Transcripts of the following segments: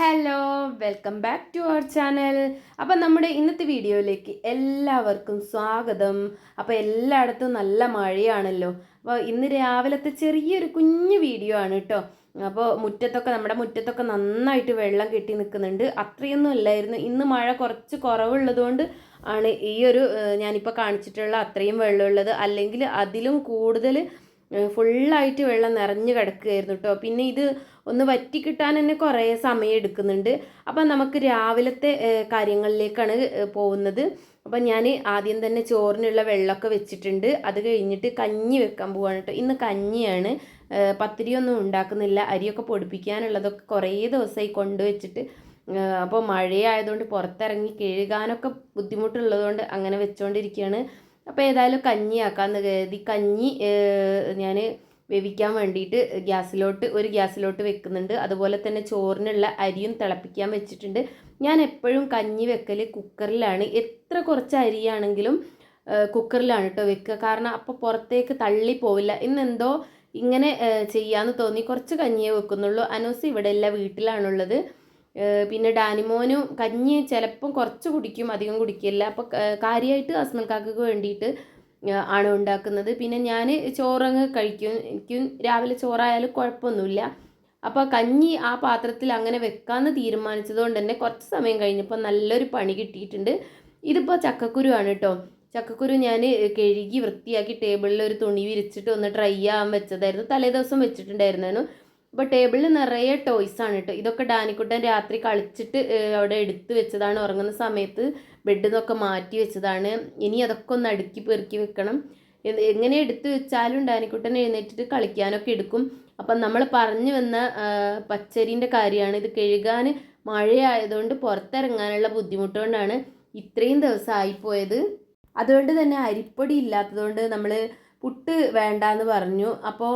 Hello welcome back to our channel. അപ്പം നമ്മുടെ ഇന്നത്തെ വീഡിയോയിലേക്ക് എല്ലാവർക്കും സ്വാഗതം. അപ്പോൾ എല്ലായിടത്തും നല്ല മഴയാണല്ലോ. അപ്പോൾ ഇന്ന് രാവിലത്തെ ചെറിയൊരു കുഞ്ഞു വീഡിയോ ആണ് കേട്ടോ അപ്പോൾ മുറ്റത്തൊക്കെ നമ്മുടെ മുറ്റത്തൊക്കെ നന്നായിട്ട് വെള്ളം കെട്ടി നിൽക്കുന്നുണ്ട്. അത്രയൊന്നും അല്ലായിരുന്നു. ഇന്ന് മഴ കുറച്ച് കുറവുള്ളതുകൊണ്ട് ആണ് ഈ ഒരു ഞാനിപ്പോൾ കാണിച്ചിട്ടുള്ള അത്രയും വെള്ളമുള്ളത്. അല്ലെങ്കിൽ അതിലും കൂടുതൽ ഫുള്ളായിട്ട് വെള്ളം നിറഞ്ഞു കിടക്കുകയായിരുന്നു കേട്ടോ പിന്നെ ഇത് ഒന്ന് വറ്റി കിട്ടാൻ തന്നെ കുറേ സമയം എടുക്കുന്നുണ്ട്. അപ്പം നമുക്ക് രാവിലത്തെ കാര്യങ്ങളിലേക്കാണ് പോകുന്നത്. അപ്പം ഞാൻ ആദ്യം തന്നെ ചോറിനുള്ള വെള്ളമൊക്കെ വെച്ചിട്ടുണ്ട്. അത് കഴിഞ്ഞിട്ട് കഞ്ഞി വെക്കാൻ പോവാണ് കേട്ടോ ഇന്ന് കഞ്ഞിയാണ്. പത്തിരിയൊന്നും ഉണ്ടാക്കുന്നില്ല. അരിയൊക്കെ പൊടിപ്പിക്കാനുള്ളതൊക്കെ കുറേ ദിവസമായി കൊണ്ടുവച്ചിട്ട് അപ്പോൾ മഴയായതുകൊണ്ട് പുറത്തിറങ്ങി കഴുകാനൊക്കെ ബുദ്ധിമുട്ടുള്ളതുകൊണ്ട് അങ്ങനെ വെച്ചുകൊണ്ടിരിക്കുകയാണ് അപ്പോൾ ഏതായാലും കഞ്ഞി ആക്കാമെന്ന് കരുതി. കഞ്ഞി ഞാൻ വേവിക്കാൻ വേണ്ടിയിട്ട് ഗ്യാസിലോട്ട് ഒരു ഗ്യാസിലോട്ട് വെക്കുന്നുണ്ട്. അതുപോലെ തന്നെ ചോറിനുള്ള അരിയും തിളപ്പിക്കാൻ വെച്ചിട്ടുണ്ട്. ഞാൻ എപ്പോഴും കഞ്ഞി വെക്കൽ കുക്കറിലാണ്. എത്ര കുറച്ച് അരിയാണെങ്കിലും കുക്കറിലാണ് കേട്ടോ വെക്കുക. കാരണം അപ്പോൾ പുറത്തേക്ക് തള്ളി പോവില്ല. ഇന്നെന്തോ ഇങ്ങനെ ചെയ്യാമെന്ന് തോന്നി. കുറച്ച് കഞ്ഞിയേ വെക്കുന്നുള്ളൂ. അനൂസ് ഇവിടെ ഇല്ല വീട്ടിലാണുള്ളത്. പിന്നെ ഡാനിമോനും കഞ്ഞി ചിലപ്പം കുറച്ച് കുടിക്കും അധികം കുടിക്കില്ല. അപ്പോൾ കാര്യമായിട്ട് അസ്മൽ കാക്കക്ക് വേണ്ടിയിട്ട് ആണ് ഉണ്ടാക്കുന്നത്. പിന്നെ ഞാൻ ചോറങ്ങ് കഴിക്കും. എനിക്ക് രാവിലെ ചോറായാലും കുഴപ്പമൊന്നുമില്ല അപ്പോൾ കഞ്ഞി ആ പാത്രത്തിൽ അങ്ങനെ വെക്കാമെന്ന് തീരുമാനിച്ചതുകൊണ്ട് തന്നെ കുറച്ച് സമയം കഴിഞ്ഞപ്പോൾ നല്ലൊരു പണി കിട്ടിയിട്ടുണ്ട്. ഇതിപ്പോൾ ചക്കക്കുരു ആണ് കേട്ടോ ചക്കക്കുരു ഞാൻ കഴുകി വൃത്തിയാക്കി ടേബിളിൽ ഒരു തുണി വിരിച്ചിട്ട് ഒന്ന് ഡ്രൈ ആവാൻ വെച്ചതായിരുന്നു. തലേ ദിവസം വെച്ചിട്ടുണ്ടായിരുന്നു അപ്പോൾ ടേബിളിൽ നിറയെ ടോയ്സ് ആണ് കേട്ടോ ഇതൊക്കെ ഡാനിക്കുട്ടൻ രാത്രി കളിച്ചിട്ട് അവിടെ എടുത്ത് വെച്ചതാണ്. ഉറങ്ങുന്ന സമയത്ത് ബെഡിൽ നിന്നൊക്കെ മാറ്റി വെച്ചതാണ്. ഇനി അതൊക്കെ ഒന്ന് അടുക്കി പെറുക്കി വെക്കണം. എങ്ങനെ എടുത്ത് വെച്ചാലും ഡാനിക്കുട്ടൻ എഴുന്നേറ്റിട്ട് കളിക്കാനൊക്കെ എടുക്കും. അപ്പം നമ്മൾ പറഞ്ഞു വന്ന പച്ചരീന്റെ കാര്യമാണ്. ഇത് കഴുകാൻ മഴയായതുകൊണ്ട് പുറത്തിറങ്ങാനുള്ള ബുദ്ധിമുട്ടുകൊണ്ടാണ് ഇത്രയും ദിവസം ആയിപ്പോയത് അതുകൊണ്ട് തന്നെ അരിപ്പൊടി ഇല്ലാത്തതുകൊണ്ട് നമ്മൾ പുട്ട് വേണ്ട എന്ന് പറഞ്ഞു അപ്പോൾ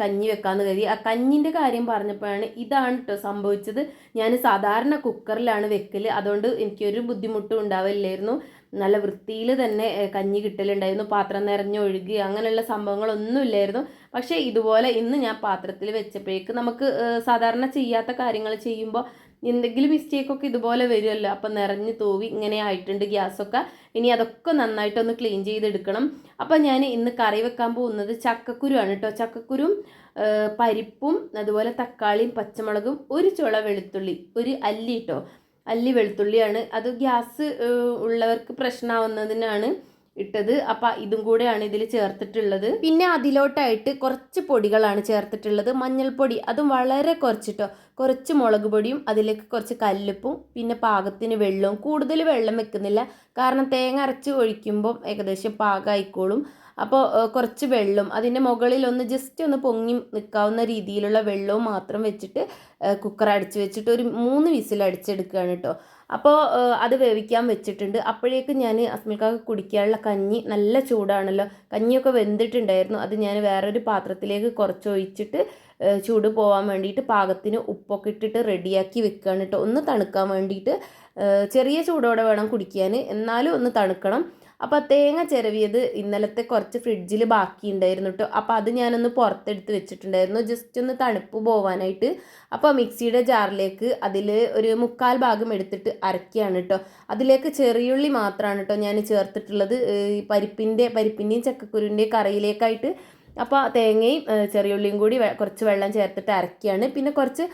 കഞ്ഞി വെക്കാന്ന് കരുതി. ആ കഞ്ഞിന്റെ കാര്യം പറഞ്ഞപ്പോഴാണ് ഇതാണ് കേട്ടോ സംഭവിച്ചത്. ഞാൻ സാധാരണ കുക്കറിലാണ് വെക്കൽ അതുകൊണ്ട് എനിക്കൊരു ബുദ്ധിമുട്ടും ഉണ്ടാവില്ലായിരുന്നു നല്ല വൃത്തിയിൽ തന്നെ കഞ്ഞി കിട്ടലുണ്ടായിരുന്നു. പാത്രം നിറഞ്ഞ് ഒഴുകി അങ്ങനെയുള്ള സംഭവങ്ങളൊന്നും ഇല്ലായിരുന്നു. പക്ഷേ ഇതുപോലെ ഇന്ന് ഞാൻ പാത്രത്തിൽ വെച്ചപ്പോഴേക്ക് നമുക്ക് സാധാരണ ചെയ്യാത്ത കാര്യങ്ങൾ ചെയ്യുമ്പോൾ എന്തെങ്കിലും മിസ്റ്റേക്കൊക്കെ ഇതുപോലെ വരുമല്ലോ. അപ്പം നിറഞ്ഞ് തൂവി ഇങ്ങനെ ആയിട്ടുണ്ട് ഗ്യാസൊക്കെ. ഇനി അതൊക്കെ നന്നായിട്ടൊന്ന് ക്ലീൻ ചെയ്തെടുക്കണം. അപ്പം ഞാൻ ഇന്ന് കറി വെക്കാൻ പോകുന്നത് ചക്കക്കുരുവാണ് കേട്ടോ. ചക്കക്കുരും പരിപ്പും അതുപോലെ തക്കാളിയും പച്ചമുളകും ഒരു ചുള വെളുത്തുള്ളി ഒരു അല്ലി കേട്ടോ. അല്ലി വെളുത്തുള്ളിയാണ്. അത് ഗ്യാസ് ഉള്ളവർക്ക് പ്രശ്നമാവുന്നതിനാണ് ഇട്ടത്. അപ്പം ഇതും കൂടെയാണ് ഇതിൽ ചേർത്തിട്ടുള്ളത്. പിന്നെ അതിലോട്ടായിട്ട് കുറച്ച് പൊടികളാണ് ചേർത്തിട്ടുള്ളത്. മഞ്ഞൾപ്പൊടി അതും വളരെ കുറച്ചിട്ടോ. കുറച്ച് മുളക് പൊടിയും അതിലേക്ക് കുറച്ച് കല്ലുപ്പും പിന്നെ പാകത്തിന് വെള്ളവും. കൂടുതൽ വെള്ളം വെക്കുന്നില്ല. കാരണം തേങ്ങ അരച്ച് ഒഴിക്കുമ്പോൾ ഏകദേശം പാകമായിക്കോളും അപ്പോൾ കുറച്ച് വെള്ളം അതിന്റെ മുകളിൽ ഒന്ന് ജസ്റ്റ് ഒന്ന് പൊങ്ങി നിൽക്കാവുന്ന രീതിയിലുള്ള വെള്ളവും മാത്രം വെച്ചിട്ട് കുക്കർ അടിച്ച് വെച്ചിട്ട് ഒരു മൂന്ന് വിസിൽ അടിച്ചെടുക്കുകയാണ് കേട്ടോ അപ്പോൾ അത് വേവിക്കാൻ വെച്ചിട്ടുണ്ട്. അപ്പോഴേക്കും ഞാൻ അസ്മിൽക്കാക്ക് കുടിക്കാനുള്ള കഞ്ഞി നല്ല ചൂടാണല്ലോ. കഞ്ഞിയൊക്കെ വെന്തിട്ടുണ്ടായിരുന്നു. അത് ഞാൻ വേറൊരു പാത്രത്തിലേക്ക് കുറച്ച് ഒഴിച്ചിട്ട് ചൂട് പോകാൻ വേണ്ടിയിട്ട് പാകത്തിന് ഉപ്പൊക്കെ ഇട്ടിട്ട് റെഡിയാക്കി വെക്കുകയാണ് കേട്ടോ ഒന്ന് തണുക്കാൻ വേണ്ടിയിട്ട് ചെറിയ ചൂടോടെ വേണം കുടിക്കാൻ. എന്നാലും ഒന്ന് തണുക്കണം. അപ്പോൾ തേങ്ങ ചിരവിയത് ഇന്നലത്തെ കുറച്ച് ഫ്രിഡ്ജിൽ ബാക്കി ഉണ്ടായിരുന്നു കേട്ടോ അപ്പോൾ അത് ഞാനൊന്ന് പുറത്തെടുത്ത് വെച്ചിട്ടുണ്ടായിരുന്നു. ജസ്റ്റ് ഒന്ന് തണുപ്പ് പോവാനായിട്ട്. അപ്പോൾ മിക്സിയുടെ ജാറിലേക്ക് അതിൽ ഒരു മുക്കാൽ ഭാഗം എടുത്തിട്ട് അരക്കുകയാണ് കേട്ടോ അതിലേക്ക് ചെറിയുള്ളി മാത്രമാണ് കേട്ടോ ഞാൻ ചേർത്തിട്ടുള്ളത്. പരിപ്പിന്റെ പരിപ്പിന്റെയും ചക്കക്കുരുവിന്റെയും കറിയിലേക്കായിട്ട്. അപ്പോൾ തേങ്ങയും ചെറിയുള്ളിയും കൂടി കുറച്ച് വെള്ളം ചേർത്തിട്ട് അരക്കുകയാണ് പിന്നെ കുറച്ച്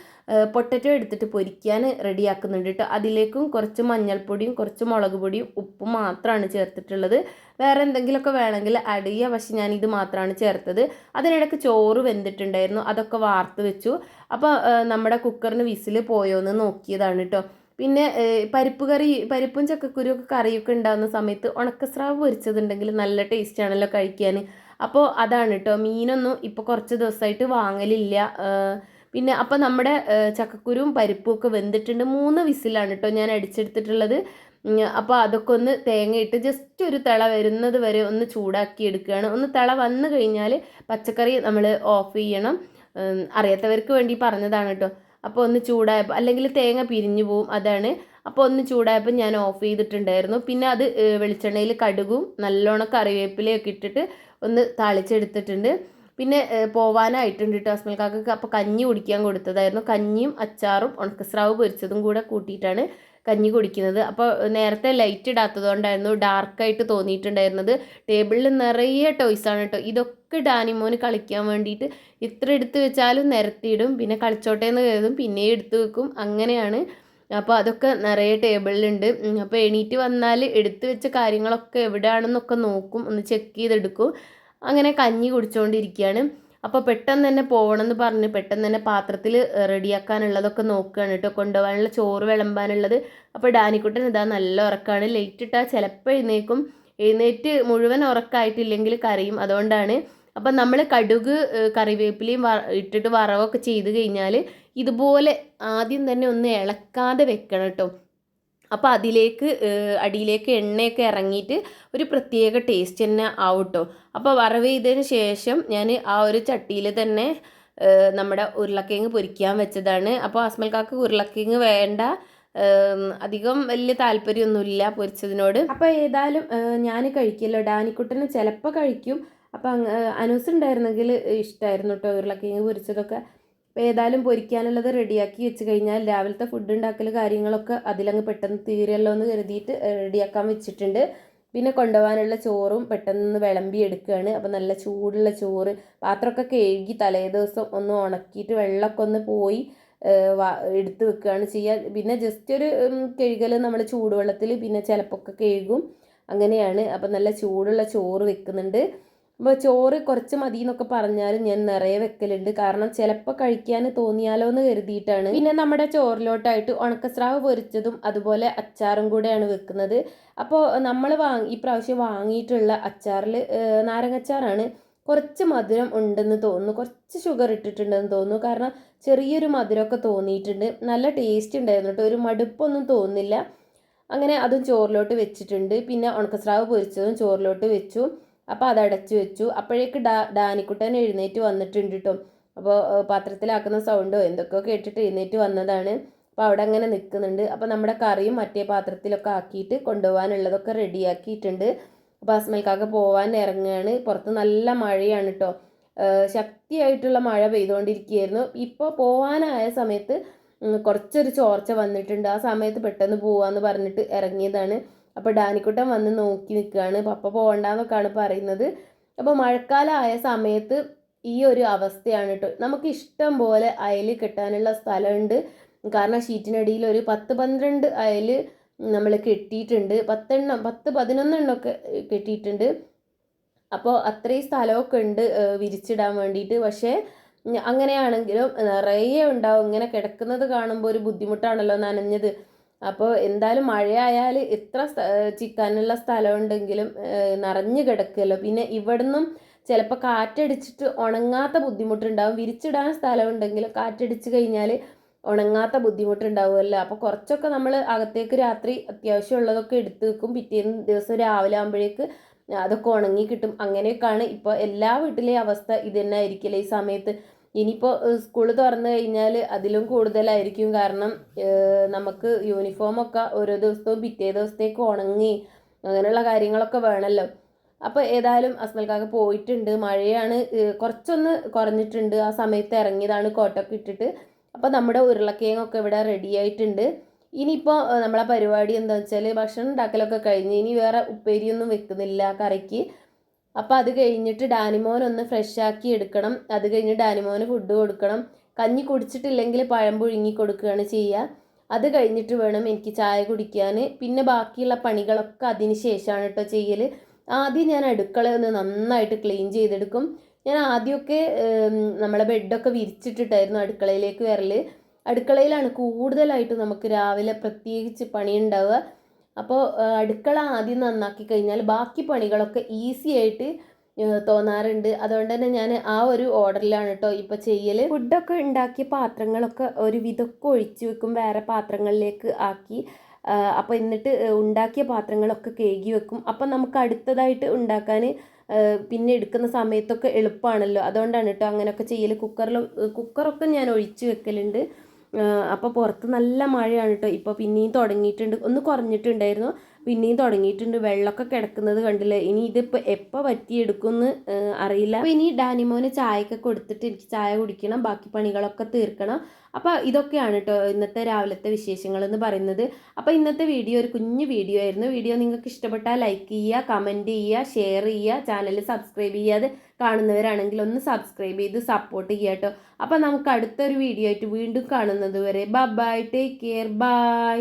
പൊട്ടറ്റോ എടുത്തിട്ട് പൊരിക്കാൻ റെഡിയാക്കുന്നുണ്ട് കേട്ടോ. അതിലേക്കും കുറച്ച് മഞ്ഞൾപ്പൊടിയും കുറച്ച് മുളക് പൊടിയും ഉപ്പും മാത്രമാണ് ചേർത്തിട്ടുള്ളത്. വേറെ എന്തെങ്കിലുമൊക്കെ വേണമെങ്കിൽ ആഡ് ചെയ്യുക പക്ഷെ ഞാൻ ഇത് മാത്രമാണ് ചേർത്തത്. അതിനിടയ്ക്ക് ചോറ് വെന്തിട്ടുണ്ടായിരുന്നു. അതൊക്കെ വാർത്ത് വെച്ചു. അപ്പോൾ നമ്മുടെ കുക്കറിന് വിസിൽ പോയോ എന്ന് നോക്കിയതാണ് കേട്ടോ. പിന്നെ പരിപ്പ് കറി പരിപ്പും ചക്കക്കുരിയും ഒക്കെ കറിയൊക്കെ ഉണ്ടാകുന്ന സമയത്ത് ഉണക്കസ്രാവ് പൊരിച്ചതുണ്ടെങ്കിൽ നല്ല ടേസ്റ്റ് ആണല്ലോ കഴിക്കാൻ. അപ്പോൾ അതാണ് കേട്ടോ. മീനൊന്നും ഇപ്പോൾ കുറച്ച് ദിവസമായിട്ട് വാങ്ങലില്ല. പിന്നെ അപ്പോൾ നമ്മുടെ ചക്കക്കുരുവും പരിപ്പും ഒക്കെ വെന്തിട്ടുണ്ട്. മൂന്ന് വിസിലാണ് കേട്ടോ ഞാൻ അടിച്ചെടുത്തിട്ടുള്ളത്. അപ്പോൾ അതൊക്കെ ഒന്ന് തേങ്ങയിട്ട് ജസ്റ്റ് ഒരു തിള വരുന്നത് വരെ ഒന്ന് ചൂടാക്കി എടുക്കുകയാണ്. ഒന്ന് തിള വന്നു കഴിഞ്ഞാൽ പച്ചക്കറി നമ്മൾ ഓഫ് ചെയ്യണം. അറിയാത്തവർക്ക് വേണ്ടി പറഞ്ഞതാണ് കേട്ടോ അപ്പോൾ ഒന്ന് ചൂടായപ്പോൾ അല്ലെങ്കിൽ തേങ്ങ പിരിഞ്ഞു പോവും അതാണ്. അപ്പോൾ ഒന്ന് ചൂടായപ്പോൾ ഞാൻ ഓഫ് ചെയ്തിട്ടുണ്ടായിരുന്നു. പിന്നെ അത് വെളിച്ചെണ്ണയിൽ കടുകും നല്ലോണം കറിവേപ്പിലയൊക്കെ ഇട്ടിട്ട് ഒന്ന് താളിച്ചെടുത്തിട്ടുണ്ട്. പിന്നെ പോവാനായിട്ടുണ്ട് കേട്ടോ അസ്മൽക്കാക്ക് അപ്പോൾ കഞ്ഞി കുടിക്കാൻ കൊടുത്തതായിരുന്നു. കഞ്ഞിയും അച്ചാറും ഉണക്കസ്രാവ് പൊരിച്ചതും കൂടെ കൂട്ടിയിട്ടാണ് കഞ്ഞി കുടിക്കുന്നത്. അപ്പോൾ നേരത്തെ ലൈറ്റ് ഇടാത്തത് കൊണ്ടായിരുന്നു ഡാർക്കായിട്ട് തോന്നിയിട്ടുണ്ടായിരുന്നത്. ടേബിളിൽ നിറയെ ടോയ്സാണ് കേട്ടോ ഇതൊക്കെ ഡാനിമോന് കളിക്കാൻ വേണ്ടിയിട്ട് ഇത്ര എടുത്ത് വെച്ചാലും നിരത്തിയിടും. പിന്നെ കളിച്ചോട്ടെ എന്ന് കരുതും. പിന്നെയും എടുത്ത് വെക്കും. അങ്ങനെയാണ്. അപ്പോൾ അതൊക്കെ നിറയെ ടേബിളിലുണ്ട്. അപ്പോൾ എണീറ്റ് വന്നാൽ എടുത്തു വെച്ച കാര്യങ്ങളൊക്കെ എവിടെയാണെന്നൊക്കെ നോക്കും. ഒന്ന് ചെക്ക് ചെയ്തെടുക്കും. അങ്ങനെ കഞ്ഞി കുടിച്ചുകൊണ്ടിരിക്കുകയാണ് അപ്പോൾ പെട്ടെന്ന് തന്നെ പോകണമെന്ന് പറഞ്ഞ് പെട്ടെന്ന് തന്നെ പാത്രത്തിൽ റെഡിയാക്കാനുള്ളതൊക്കെ നോക്കുകയാണ് കേട്ടോ. കൊണ്ടുപോകാനുള്ള ചോറ് വിളമ്പാനുള്ളത്. അപ്പോൾ ഡാനിക്കുട്ടൻ ഇതാ നല്ല ഉറക്കമാണ് ലേറ്റ് ഇട്ടാൽ ചിലപ്പോൾ എഴുന്നേക്കും എഴുന്നേറ്റ് മുഴുവൻ ഉറക്കമായിട്ടില്ലെങ്കിൽ കരയും അതുകൊണ്ടാണ്. അപ്പം നമ്മൾ കടുക് കറിവേപ്പിലയും ഇട്ടിട്ട് വറവൊക്കെ ചെയ്ത് കഴിഞ്ഞാൽ ഇതുപോലെ ആദ്യം തന്നെ ഒന്ന് ഇളക്കാതെ വെക്കണം കേട്ടോ. അപ്പോൾ അതിലേക്ക് അടിയിലേക്ക് എണ്ണയൊക്കെ ഇറങ്ങിയിട്ട് ഒരു പ്രത്യേക ടേസ്റ്റ് തന്നെ ആവും കേട്ടോ അപ്പോൾ വറവ് ചെയ്തതിന് ശേഷം ഞാൻ ആ ഒരു ചട്ടിയിൽ തന്നെ നമ്മുടെ ഉരുളക്കിഴങ്ങ് പൊരിക്കാൻ വെച്ചതാണ്. അപ്പോൾ അസ്മൽക്കാക്ക് ഉരുളക്കിഴങ്ങ് വേണ്ട അധികം വലിയ താല്പര്യമൊന്നുമില്ല പൊരിച്ചതിനോട്. അപ്പോൾ ഏതായാലും ഞാൻ കഴിക്കില്ല ഡാനിക്കുട്ടന് ചിലപ്പോൾ കഴിക്കും. അപ്പം അനൂസ് ഉണ്ടായിരുന്നെങ്കിൽ ഇഷ്ടമായിരുന്നു കേട്ടോ ഉരുളക്കിഴങ്ങ് പൊരിച്ചതൊക്കെ. അപ്പോൾ ഏതായാലും പൊരിക്കാനുള്ളത് റെഡിയാക്കി വെച്ച് കഴിഞ്ഞാൽ രാവിലത്തെ ഫുഡ് ഉണ്ടാക്കൽ കാര്യങ്ങളൊക്കെ അതിലങ്ങ് പെട്ടെന്ന് തീരല്ലോ എന്ന് കരുതിയിട്ട് റെഡിയാക്കാൻ വെച്ചിട്ടുണ്ട്. പിന്നെ കൊണ്ടുപോകാനുള്ള ചോറും പെട്ടെന്ന് വിളമ്പി എടുക്കുകയാണ് അപ്പോൾ നല്ല ചൂടുള്ള ചോറ് പാത്രമൊക്കെ കഴുകി തലേ ദിവസം ഒന്ന് ഉണക്കിയിട്ട് വെള്ളമൊക്കെ ഒന്ന് പോയി എടുത്ത് വെക്കുകയാണ് ചെയ്യുക പിന്നെ ജസ്റ്റ് ഒരു കഴുകൽ നമ്മൾ ചൂടുവെള്ളത്തിൽ പിന്നെ ചിലപ്പോൾ ഒക്കെ കഴുകും. അങ്ങനെയാണ്. അപ്പം നല്ല ചൂടുള്ള ചോറ് വെക്കുന്നുണ്ട്. അപ്പോൾ ചോറ് കുറച്ച് മതി എന്നൊക്കെ പറഞ്ഞാലും ഞാൻ നിറയെ വെക്കലുണ്ട്. കാരണം ചിലപ്പോൾ കഴിക്കാൻ തോന്നിയാലോ എന്ന് കരുതിയിട്ടാണ്. പിന്നെ നമ്മുടെ ചോറിലോട്ടായിട്ട് ഉണക്കസ്രാവ് പൊരിച്ചതും അതുപോലെ അച്ചാറും കൂടെയാണ് വെക്കുന്നത്. അപ്പോൾ നമ്മൾ വാങ്ങി പ്രാവശ്യം വാങ്ങിയിട്ടുള്ള അച്ചാറിൽ നാരങ്ങച്ചാറാണ് കുറച്ച് മധുരം ഉണ്ടെന്ന് തോന്നുന്നു. കുറച്ച് ഷുഗർ ഇട്ടിട്ടുണ്ടെന്ന് തോന്നുന്നു. കാരണം ചെറിയൊരു മധുരമൊക്കെ തോന്നിയിട്ടുണ്ട്. നല്ല ടേസ്റ്റ് ഉണ്ടായിരുന്നു കേട്ടോ. ഒരു മടുപ്പൊന്നും തോന്നുന്നില്ല. അങ്ങനെ അതും ചോറിലോട്ട് വെച്ചിട്ടുണ്ട്. പിന്നെ ഉണക്കസ്രാവ് പൊരിച്ചതും ചോറിലോട്ട് വെച്ചു. അപ്പോൾ അത് അടച്ചു വെച്ചു. അപ്പോഴേക്ക് ഡാ ഡാനിക്കുട്ടൻ എഴുന്നേറ്റ് വന്നിട്ടുണ്ട് കേട്ടോ അപ്പോൾ പാത്രത്തിലാക്കുന്ന സൗണ്ടോ എന്തൊക്കെയോ കേട്ടിട്ട് എഴുന്നേറ്റ് വന്നതാണ്. അപ്പോൾ അവിടെ അങ്ങനെ നിൽക്കുന്നുണ്ട് അപ്പോൾ നമ്മുടെ കറിയും മറ്റേ പാത്രത്തിലൊക്കെ ആക്കിയിട്ട് കൊണ്ടുപോകാനുള്ളതൊക്കെ റെഡിയാക്കിയിട്ടുണ്ട്. അപ്പോൾ അസ്മൽക്കാക്ക് പോകാൻ ഇറങ്ങുകയാണ് പുറത്ത് നല്ല മഴയാണ് കേട്ടോ ശക്തിയായിട്ടുള്ള മഴ പെയ്തുകൊണ്ടിരിക്കുകയായിരുന്നു. ഇപ്പോൾ പോകാനായ സമയത്ത് കുറച്ചൊരു ചോർച്ച വന്നിട്ടുണ്ട്. ആ സമയത്ത് പെട്ടെന്ന് പോവാന്ന് പറഞ്ഞിട്ട് ഇറങ്ങിയതാണ്. അപ്പോൾ ഡാനിക്കുട്ടൻ വന്ന് നോക്കി നിൽക്കുകയാണ് പപ്പ പോകണ്ടെന്നൊക്കെയാണ് പറയുന്നത്. അപ്പോൾ മഴക്കാലമായ സമയത്ത് ഈ ഒരു അവസ്ഥയാണ് കേട്ടോ നമുക്ക് ഇഷ്ടം പോലെ അയൽ കെട്ടാനുള്ള സ്ഥലമുണ്ട് കാരണം ഷീറ്റിനടിയിൽ ഒരു പത്ത് പന്ത്രണ്ട് അയൽ നമ്മൾ കെട്ടിയിട്ടുണ്ട്. പത്തെണ്ണം പത്ത് പതിനൊന്നെണ്ണമൊക്കെ കെട്ടിയിട്ടുണ്ട്. അപ്പോൾ അത്രയും സ്ഥലമൊക്കെ ഉണ്ട് വിരിച്ചിടാൻ വേണ്ടിയിട്ട്. പക്ഷേ അങ്ങനെയാണെങ്കിലും നിറയെ ഉണ്ടാവും. ഇങ്ങനെ കിടക്കുന്നത് കാണുമ്പോൾ ഒരു ബുദ്ധിമുട്ടാണല്ലോ നനഞ്ഞത്. അപ്പോൾ എന്തായാലും മഴയായാൽ എത്ര ചിക്കാനുള്ള സ്ഥലമുണ്ടെങ്കിലും നിറഞ്ഞു കിടക്കുമല്ലോ പിന്നെ ഇവിടുന്നും ചിലപ്പോൾ കാറ്റടിച്ചിട്ട് ഉണങ്ങാത്ത ബുദ്ധിമുട്ടുണ്ടാവും. വിരിച്ചിടാൻ സ്ഥലം ഉണ്ടെങ്കിലും കാറ്റടിച്ച് കഴിഞ്ഞാൽ ഉണങ്ങാത്ത ബുദ്ധിമുട്ടുണ്ടാവുമല്ലോ. അപ്പോൾ കുറച്ചൊക്കെ നമ്മൾ അകത്തേക്ക് രാത്രി അത്യാവശ്യമുള്ളതൊക്കെ എടുത്ത് വെക്കും. പിറ്റേന്ന് ദിവസം രാവിലെ ആകുമ്പോഴേക്ക് അതൊക്കെ ഉണങ്ങി കിട്ടും. അങ്ങനെയൊക്കെയാണ് ഇപ്പോൾ എല്ലാ വീട്ടിലെയും അവസ്ഥ ഇത് തന്നെ ആയിരിക്കില്ല ഈ സമയത്ത്. ഇനിയിപ്പോൾ സ്കൂൾ തുറന്നു കഴിഞ്ഞാൽ അതിലും കൂടുതലായിരിക്കും കാരണം നമുക്ക് യൂണിഫോമൊക്കെ ഓരോ ദിവസവും പിറ്റേ ദിവസത്തേക്ക് ഉണങ്ങി അങ്ങനെയുള്ള കാര്യങ്ങളൊക്കെ വേണമല്ലോ അപ്പോൾ ഏതായാലും അസ്മൽക്കാക്ക് പോയിട്ടുണ്ട്. മഴയാണ് കുറച്ചൊന്ന് കുറഞ്ഞിട്ടുണ്ട്. ആ സമയത്ത് ഇറങ്ങിയതാണ് കോട്ടൊക്കെ ഇട്ടിട്ട്. അപ്പോൾ നമ്മുടെ ഉരുളക്കിഴങ്ങൊക്കെ ഇവിടെ റെഡി ആയിട്ടുണ്ട്. ഇനിയിപ്പോൾ നമ്മളെ പരിപാടി എന്താ വെച്ചാൽ ഭക്ഷണം ഉണ്ടാക്കലൊക്കെ കഴിഞ്ഞ്. ഇനി വേറെ ഉപ്പേരിയൊന്നും വെക്കുന്നില്ല കറിക്ക്. അപ്പോൾ അത് കഴിഞ്ഞിട്ട് ഡാനിമോൻ ഒന്ന് ഫ്രഷ് ആക്കി എടുക്കണം. അത് കഴിഞ്ഞ് ഡാനിമോന് ഫുഡ് കൊടുക്കണം. കഞ്ഞി കുടിച്ചിട്ടില്ലെങ്കിൽ പഴം പുഴുങ്ങി കൊടുക്കുകയാണ് ചെയ്യുക. അത് കഴിഞ്ഞിട്ട് വേണം എനിക്ക് ചായ കുടിക്കാൻ. പിന്നെ ബാക്കിയുള്ള പണികളൊക്കെ അതിന് ശേഷമാണ് കേട്ടോ ചെയ്യൽ ആദ്യം ഞാൻ അടുക്കള ഒന്ന് നന്നായിട്ട് ക്ലീൻ ചെയ്തെടുക്കും. ഞാൻ ആദ്യമൊക്കെ നമ്മളെ ബെഡൊക്കെ വിരിച്ചിട്ടിട്ടായിരുന്നു അടുക്കളയിലേക്ക് വരൽ അടുക്കളയിലാണ് കൂടുതലായിട്ട് നമുക്ക് രാവിലെ പ്രത്യേകിച്ച് പണിയുണ്ടാവുക. അപ്പോൾ അടുക്കള ആദ്യം നന്നാക്കി കഴിഞ്ഞാൽ ബാക്കി പണികളൊക്കെ ഈസി ആയിട്ട് തോന്നാറുണ്ട്. അതുകൊണ്ട് തന്നെ ഞാൻ ആ ഒരു ഓർഡറിലാണ് കേട്ടോ ഇപ്പം ചെയ്യൽ ഫുഡൊക്കെ ഉണ്ടാക്കിയ പാത്രങ്ങളൊക്കെ ഒരു വിധമൊക്കെ ഒഴിച്ച് വെക്കും വേറെ പാത്രങ്ങളിലേക്ക് ആക്കി. അപ്പോൾ എന്നിട്ട് ഉണ്ടാക്കിയ പാത്രങ്ങളൊക്കെ കേകി വെക്കും. അപ്പം നമുക്ക് അടുത്തതായിട്ട് ഉണ്ടാക്കാൻ പിന്നെ എടുക്കുന്ന സമയത്തൊക്കെ എളുപ്പമാണല്ലോ അതുകൊണ്ടാണ് കേട്ടോ അങ്ങനെയൊക്കെ ചെയ്യൽ കുക്കറിൽ കുക്കറൊക്കെ ഞാൻ ഒഴിച്ച് വെക്കലുണ്ട്. അപ്പോൾ പുറത്ത് നല്ല മഴയാണ് കേട്ടോ ഇപ്പോൾ പിന്നെയും തുടങ്ങിയിട്ടുണ്ട്. ഒന്ന് കുറഞ്ഞിട്ടുണ്ടായിരുന്നു. പിന്നെയും തുടങ്ങിയിട്ടുണ്ട്. വെള്ളമൊക്കെ കിടക്കുന്നത് കണ്ടില്ലേ? ഇനി ഇതിപ്പോൾ എപ്പോൾ പറ്റിയെടുക്കുമെന്ന് അറിയില്ല. അപ്പോൾ ഇനി ഡാനിമോന് ചായയൊക്കെ കൊടുത്തിട്ട് എനിക്ക് ചായ കുടിക്കണം. ബാക്കി പണികളൊക്കെ തീർക്കണം. അപ്പോൾ ഇതൊക്കെയാണ് കേട്ടോ ഇന്നത്തെ രാവിലത്തെ വിശേഷങ്ങൾ എന്ന് പറയുന്നത്. അപ്പോൾ ഇന്നത്തെ വീഡിയോ ഒരു കുഞ്ഞു വീഡിയോ ആയിരുന്നു. വീഡിയോ നിങ്ങൾക്ക് ഇഷ്ടപ്പെട്ടാൽ ലൈക്ക് ചെയ്യുക കമന്റ് ചെയ്യുക ഷെയർ ചെയ്യുക ചാനൽ സബ്സ്ക്രൈബ് ചെയ്യാതെ കാണുന്നവരാണെങ്കിൽ ഒന്ന് സബ്സ്ക്രൈബ് ചെയ്ത് സപ്പോർട്ട് ചെയ്യുക കേട്ടോ. അപ്പോൾ നമുക്ക് അടുത്തൊരു വീഡിയോ ആയിട്ട് വീണ്ടും കാണുന്നത് വരെ ബൈ ടേക്ക് കെയർ ബൈ